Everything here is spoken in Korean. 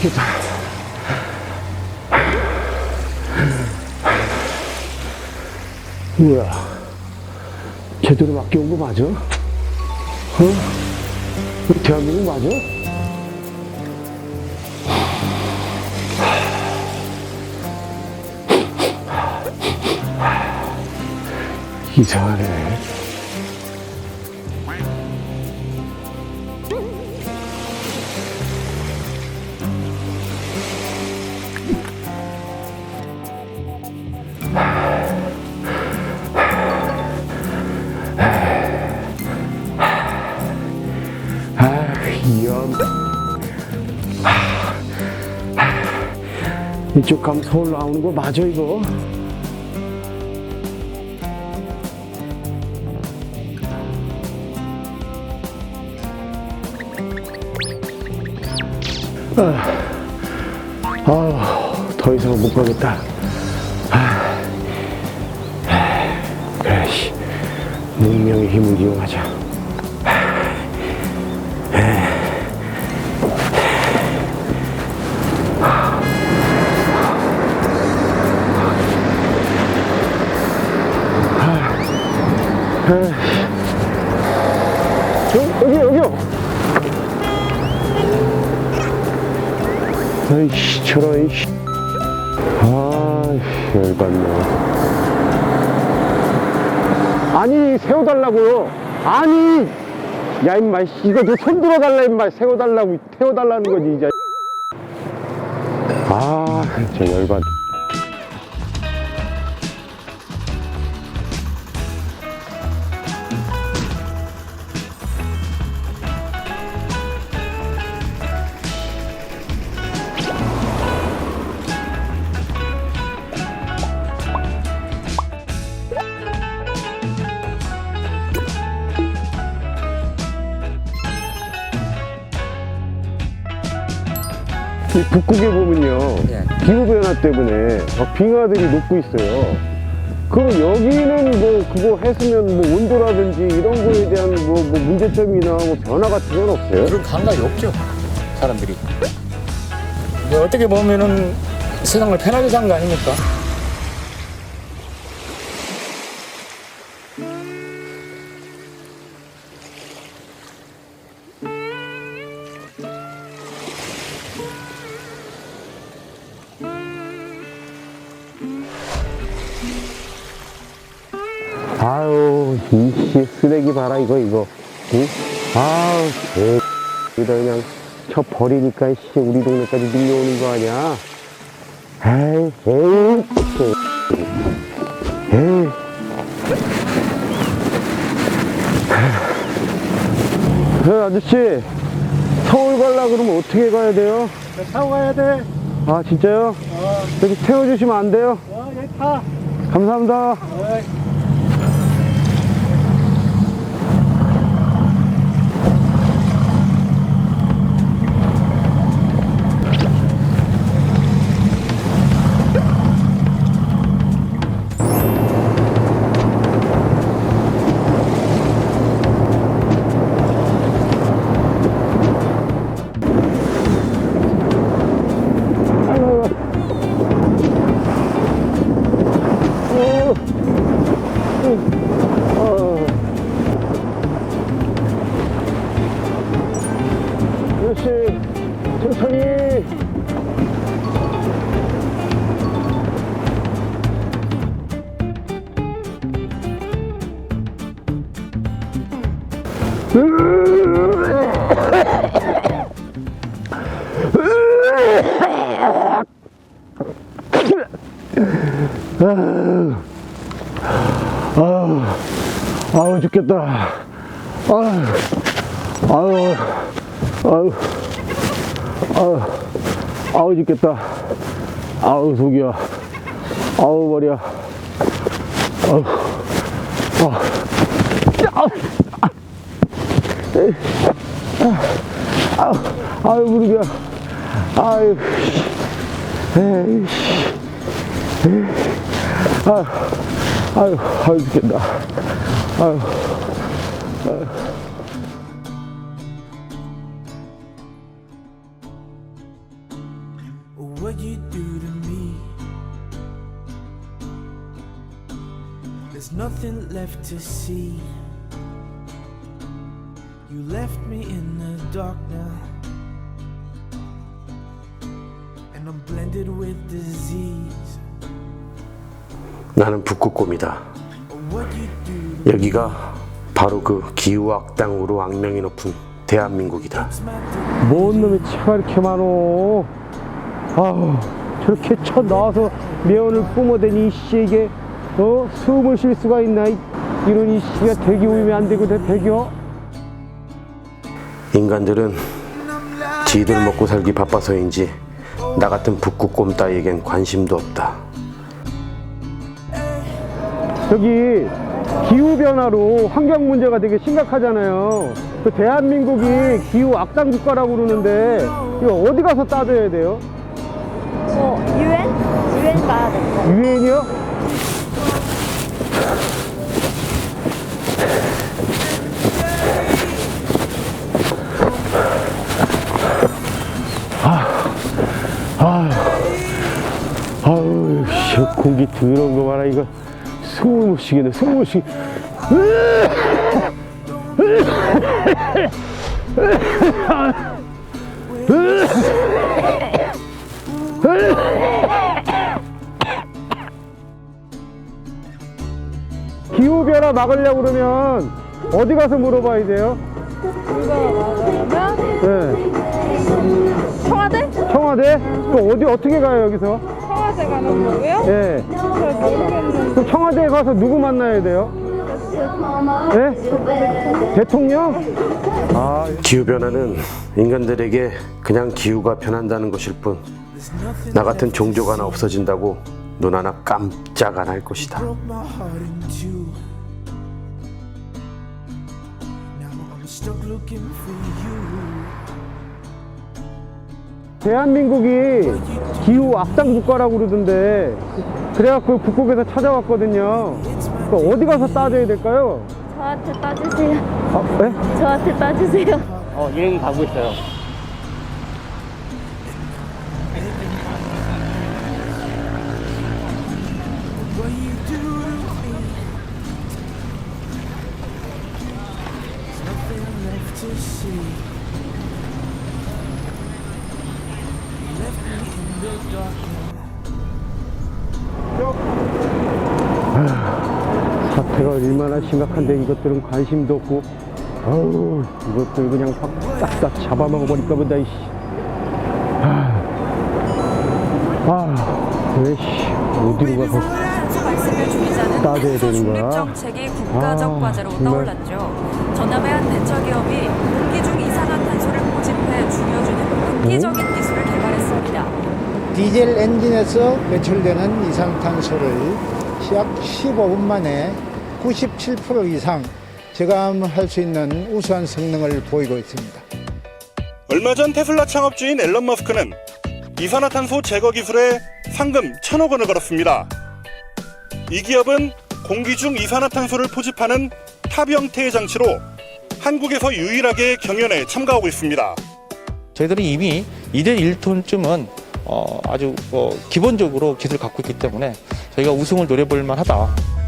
어, 이렇게 다. 뭐야? 제대로 맡겨온 거 맞아? 어? 이거 대한민국 맞아? 이상하네. 이쪽 가면 서울 나오는 거 맞아, 이거? 아, 아, 더 이상 못 가겠다. 아, 그래, 씨. 문명의 힘을 이용하자. 아이씨, 저런, 이씨. 아이씨, 열받네. 아니, 세워달라고요. 아니! 야, 임마, 씨, 이거 너 손 들어 달라, 임마. 세워달라고, 태워달라는 거지, 이제. 아, 진짜 열받. 이 북극에 보면요. 예. 기후변화 때문에 막 빙하들이 녹고 있어요. 그럼 여기는 뭐 그거 했으면 뭐 온도라든지 이런 거에 대한 뭐, 뭐 문제점이나 뭐 변화 같은 건 없어요? 그런 감각이 없죠 사람들이 근데 어떻게 보면은 세상을 편하게 산 거 아닙니까? 씨 쓰레기 봐라 이거 이거. 응? 아우, 개. 여기다 그냥 쳐 버리니까 씨 우리 동네까지 밀려오는 거 아니야? 에이, 에이, 개. 에이. 그 아저씨 서울 가려 그러면 어떻게 가야 돼요? 타고 가야 돼 아 진짜요? 여기 태워주시면 안 돼요? 어, 여기 타 감사합니다. 아저씨 천천히 아우, 아우 죽겠다. 아우, 아우, 아우, 아우, 아우 죽겠다. 아우 속이야. 아우 머리야. 아우, 아, 아우, 에이, 아, 아우, 아우 무릎이야. 아유, 씨. 에이씨. 아유, 아유, 아유, 죽겠다. 아유. what nothing left to see. You left me in the dark now, and I'm blended with disease. 나는 북극곰이다. What you do 여기가 바로 그 기후 악당으로 악명이 높은 대한민국이다. 뭔 놈의 차가 이렇게 많어? 아우, 저렇게 쳐 나와서 매연을 뿜어대니 이 씨에게 어? 숨을 쉴 수가 있나? 이- 이런 이 씨가 대기 오면 안 되고 대겨? 인간들은 지들 먹고 살기 바빠서인지 나 같은 북극곰 따위에겐 관심도 없다. 여기 기후 변화로 환경 문제가 되게 심각하잖아요. 그 대한민국이 기후 악당 국가라고 그러는데 이거 어디 가서 따져야 돼요? 어, 유엔? 유엔 가야 돼. 유엔이요? 공기 더러운 거 봐라, 이거. 숨을 못 쉬겠네, 숨을 못 쉬겠네. 기후변화 막으려고 그러면 어디 가서 물어봐야 돼요? 네. 청와대? 청와대? 또 어디, 어떻게 가요, 여기서? 청와대 가는 거고요? 예. 잘 모르겠는데. 그럼 청와대에 가서 누구 만나야 돼요? 네? 대통령? 아, 기후변화는 인간들에게 그냥 기후가 변한다는 것일 뿐, 나 같은 종교가 하나 없어진다고 눈 하나 깜짝 안 할 것이다. stuck looking for you. 대한민국이 기후 악당 국가라고 그러던데, 그래갖고 북극에서 찾아왔거든요. 그 어디 가서 따져야 될까요? 저한테 따주세요. 아, 네? 저한테 따주세요. 어, 여행 가고 있어요. Now. 사태가 얼마나 심각한데 이것들은 관심도 없고 아우 이것들 그냥 싹다 잡아먹어 버릴까 보다 이씨 아 왜씨 어디로 가서 따져야 되는 거야? 정책이 국가적 아, 과제로 정말. 떠올랐죠. 전남의 한 벤처기업이 공기 중 이산화탄소를 포집해 줄여주는 획기적인 디젤 엔진에서 배출되는 이산탄소를 약 15분 만에 97% 이상 저감할 수 있는 우수한 성능을 보이고 있습니다. 얼마 전 테슬라 창업주인 앨런 머스크는 이산화탄소 제거 기술에 상금 천억 원을 걸었습니다. 이 기업은 공기 중 이산화탄소를 포집하는 탑 형태의 장치로 한국에서 유일하게 경연에 참가하고 있습니다. 저희들이 이미 2대 1톤쯤은 어, 아주 어, 기본적으로 기술을 갖고 있기 때문에 저희가 우승을 노려볼 만하다.